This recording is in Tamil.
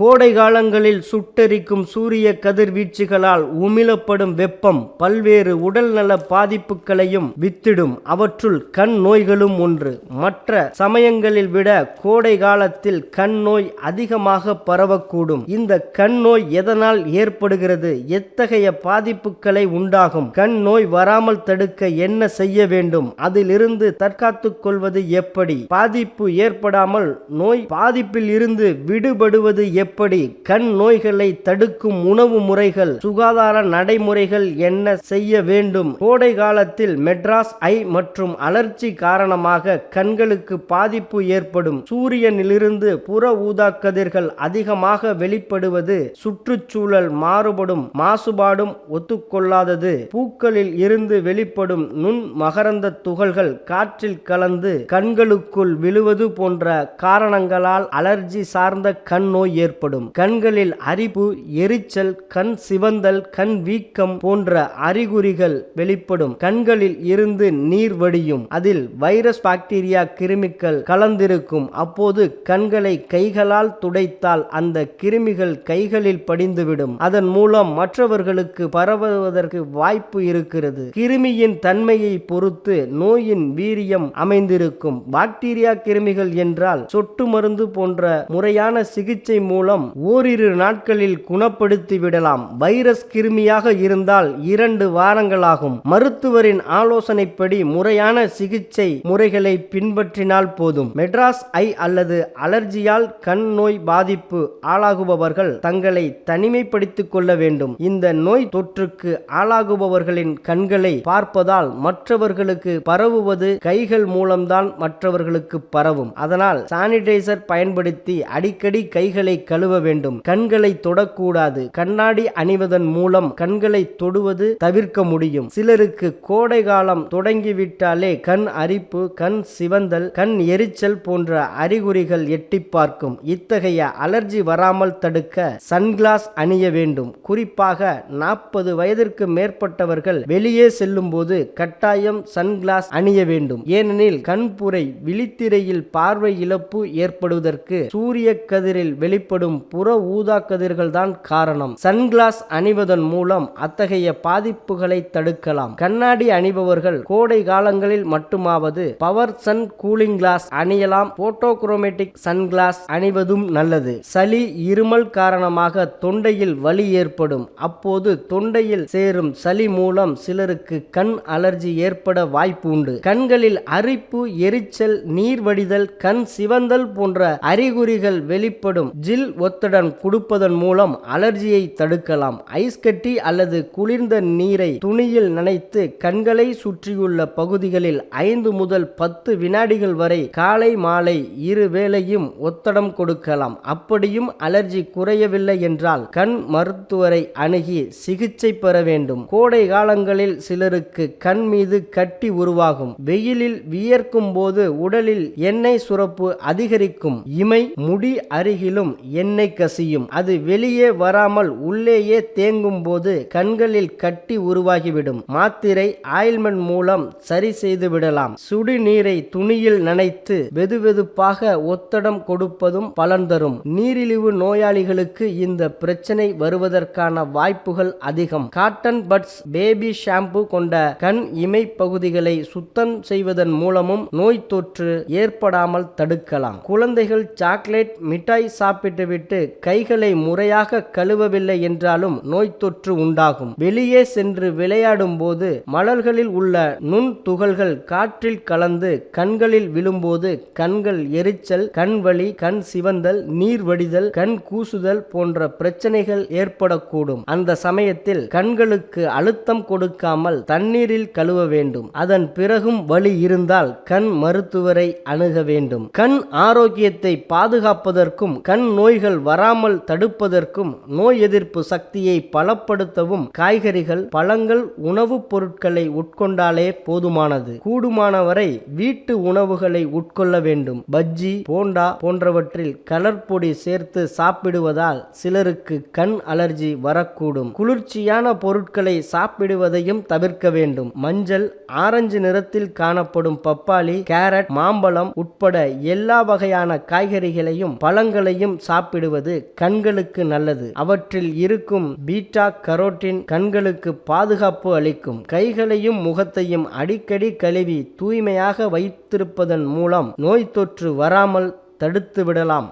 கோடை காலங்களில் சுட்டெரிக்கும் சூரிய கதிர்வீச்சுகளால் உமிழப்படும் வெப்பம் பல்வேறு உடல்நல பாதிப்புகளையும் வித்திடும். அவற்றுள் கண் நோய்களும் ஒன்று. மற்ற சமயங்களில் விட கோடை காலத்தில் கண் நோய் அதிகமாக பரவக்கூடும். இந்த கண் நோய் எதனால் ஏற்படுகிறது? எத்தகைய பாதிப்புகளை உண்டாகும்? கண் நோய் வராமல் தடுக்க என்ன செய்ய வேண்டும்? அதிலிருந்து தற்காத்துக் கொள்வது எப்படி? பாதிப்பு ஏற்படாமல் நோய் பாதிப்பில் இருந்து விடுபடுவது எப்படி எப்படி கண் நோய்களை தடுக்கும் உணவு முறைகள் சுகாதார நடைமுறைகள் என்ன செய்ய வேண்டும்? கோடை காலத்தில் மெட்ராஸ் ஐ மற்றும் அலர்ச்சி காரணமாக கண்களுக்கு பாதிப்பு ஏற்படும். சூரியனிலிருந்து புற ஊதா கதிர்கள் அதிகமாக வெளிப்படுவது சுற்றுச்சூழல் மாறுபடும் மாசுபாடும் ஒத்துக்கொள்ளாதது. பூக்களில் இருந்து வெளிப்படும் நுண் மகரந்த துகள்கள் காற்றில் கலந்து கண்களுக்குள் விழுவது போன்ற காரணங்களால் அலர்ஜி சார்ந்த கண் நோய் ஏற்படும். கண்களில் அரிப்பு எரிச்சல் கண் சிவந்தல் கண் வீக்கம் போன்ற அறிகுறிகள் வெளிப்படும். கண்களில் இருந்து நீர் வடியும். அதில் வைரஸ் பாக்டீரியா கிருமிகள் கலந்திருக்கும். அப்போது கண்களை கைகளால் துடைத்தால் அந்த கிருமிகள் கைகளில் படிந்துவிடும். அதன் மூலம் மற்றவர்களுக்கு பரவுவதற்கு வாய்ப்பு இருக்கிறது. கிருமியின் தன்மையை பொறுத்து நோயின் வீரியம் அமைந்திருக்கும். பாக்டீரியா கிருமிகள் என்றால் சொட்டு மருந்து போன்ற முறையான சிகிச்சை மூலம் ஓரிரு நாட்களில் குணப்படுத்தி விடலாம். வைரஸ் கிருமியாக இருந்தால் இரண்டு வாரங்களாகும். மருத்துவரின் ஆலோசனைப்படி முறையான சிகிச்சை முறைகளை பின்பற்றினால் போதும். மெட்ராஸ் ஐ அல்லது அலர்ஜியால் கண் நோய் பாதிப்பு ஆளாகுபவர்கள் தங்களை தனிமைப்படுத்திக் கொள்ள வேண்டும். இந்த நோய் தொற்றுக்கு ஆளாகுபவர்களின் கண்களை பார்ப்பதால் மற்றவர்களுக்கு பரவுவது கைகள் மூலம்தான் மற்றவர்களுக்கு பரவும். அதனால் சானிடைசர் பயன்படுத்தி அடிக்கடி கைகளை கழுவ வேண்டும். கண்களை தொடக்கூடாது. கண்ணாடி அணிவதன் மூலம் கண்களை தொடுவது தவிர்க்க முடியும். சிலருக்கு கோடை காலம் தொடங்கிவிட்டாலே கண் அரிப்பு கண் சிவந்தல் கண் எரிச்சல் போன்ற அறிகுறிகள் எட்டி பார்க்கும். இத்தகைய அலர்ஜி வராமல் தடுக்க சன்கிளாஸ் அணிய வேண்டும். குறிப்பாக நாற்பது வயதிற்கு மேற்பட்டவர்கள் வெளியே செல்லும் போது கட்டாயம் சன்கிளாஸ் அணிய வேண்டும். ஏனெனில் கண்புரை விழித்திரையில் பார்வை இழப்பு ஏற்படுவதற்கு சூரிய கதிரில் வெளிப்படும் புற ஊதா கதிர்கள் தான் காரணம். சன்கிளாஸ் அணிவதன் மூலம் அத்தகைய பாதிப்புகளை தடுக்கலாம். கண்ணாடி அணிபவர்கள் கோடை காலங்களில் மட்டுமாவது பவர் சன் கூலிங் கிளாஸ் அணியலாம். போட்டோக்ரோமேட்டிக் சன்கிளாஸ் அணிவதும் நல்லது. சளி இருமல் காரணமாக தொண்டையில் வலி ஏற்படும். அப்போது தொண்டையில் சேரும் சளி மூலம் சிலருக்கு கண் அலர்ஜி ஏற்பட வாய்ப்பு உண்டு. கண்களில் அரிப்பு எரிச்சல் நீர் வடிதல் கண் சிவந்தல் போன்ற அறிகுறிகள் வெளிப்படும். ஜில் ஒத்துடன் கொடுப்பதன் மூலம் அலர்ஜியை தடுக்கலாம். ஐஸ் கட்டி அல்லது குளிர்ந்த நீரை துணியில் நனைத்து கண்களை சுற்றியுள்ள பகுதிகளில் ஐந்து முதல் பத்து வினாடிகள் வரை காலை மாலை இரு வேளையும் ஒத்தடம் கொடுக்கலாம். அப்படியும் அலர்ஜி குறையவில்லை என்றால் கண் மருத்துவரை அணுகி சிகிச்சை பெற வேண்டும். கோடை காலங்களில் சிலருக்கு கண் மீது கட்டி உருவாகும். வெயிலில் வியர்க்கும் போது உடலில் எண்ணெய் சுரப்பு அதிகரிக்கும். இமை முடி அருகிலும் எண்ணெய் கசியும். அது வெளியே வராமல் உள்ளேயே தேங்கும் போது கண்களில் கட்டி உருவாகிவிடும். மாத்திரை ஆயில்மெண்ட் மூலம் சரி செய்து விடலாம். சுடுநீரை துணியில் நனைத்து வெதுவெதுப்பாக ஒத்தடம் கொடுப்பதும் பலன் தரும். நீரிழிவு நோயாளிகளுக்கு இந்த பிரச்சனை வருவதற்கான வாய்ப்புகள் அதிகம். காட்டன் பட்ஸ் பேபி ஷாம்பு கொண்ட கண் இமை பகுதிகளை சுத்தம் செய்வதன் மூலமும் நோய் தொற்று ஏற்படாமல் தடுக்கலாம். குழந்தைகள் சாக்லேட் மிட்டாய் சாப்பிட்டு சென்றுவிட்டு கைகளை முறையாக கழுவவில்லை என்றாலும் நோய் தொற்று உண்டாகும். வெளியே சென்று விளையாடும் போது மலர்களில் உள்ள நுண் துகள்கள் காற்றில் கலந்து கண்களில் விழும்போது கண்கள் எரிச்சல் கண் வலி கண் சிவந்தல் நீர் வடிதல் கண் கூசுதல் போன்ற பிரச்சனைகள் ஏற்படக்கூடும். அந்த சமயத்தில் கண்களுக்கு அழுத்தம் கொடுக்காமல் தண்ணீரில் கழுவ வேண்டும். அதன் பிறகும் வலி இருந்தால் கண் மருத்துவரை அணுக வேண்டும். கண் ஆரோக்கியத்தை பாதுகாப்பதற்கும் கண் நோய் நோய்கள் வராமல் தடுப்பதற்கும் நோய் எதிர்ப்பு சக்தியை பலப்படுத்தவும் காய்கறிகள் பழங்கள் உணவுப் பொருட்களை உட்கொண்டாலே போதுமானது. கூடுமானவரை வீட்டு உணவுகளை உட்கொள்ள வேண்டும். பஜ்ஜி போண்டா போன்றவற்றில் கலர் பொடி சேர்த்து சாப்பிடுவதால் சிலருக்கு கண் அலர்ஜி வரக்கூடும். குளிர்ச்சியான பொருட்களை சாப்பிடுவதையும் தவிர்க்க வேண்டும். மஞ்சள் ஆரஞ்சு நிறத்தில் காணப்படும் பப்பாளி கேரட் மாம்பழம் உட்பட எல்லா வகையான காய்கறிகளையும் பழங்களையும் சாப்பிட சாப்பிடுவது கண்களுக்கு நல்லது. அவற்றில் இருக்கும் பீட்டா கரோட்டின் கண்களுக்கு பாதுகாப்பு அளிக்கும். கைகளையும் முகத்தையும் அடிக்கடி கழுவி தூய்மையாக வைத்திருப்பதன் மூலம் நோய் தொற்று வராமல் தடுத்து விடலாம்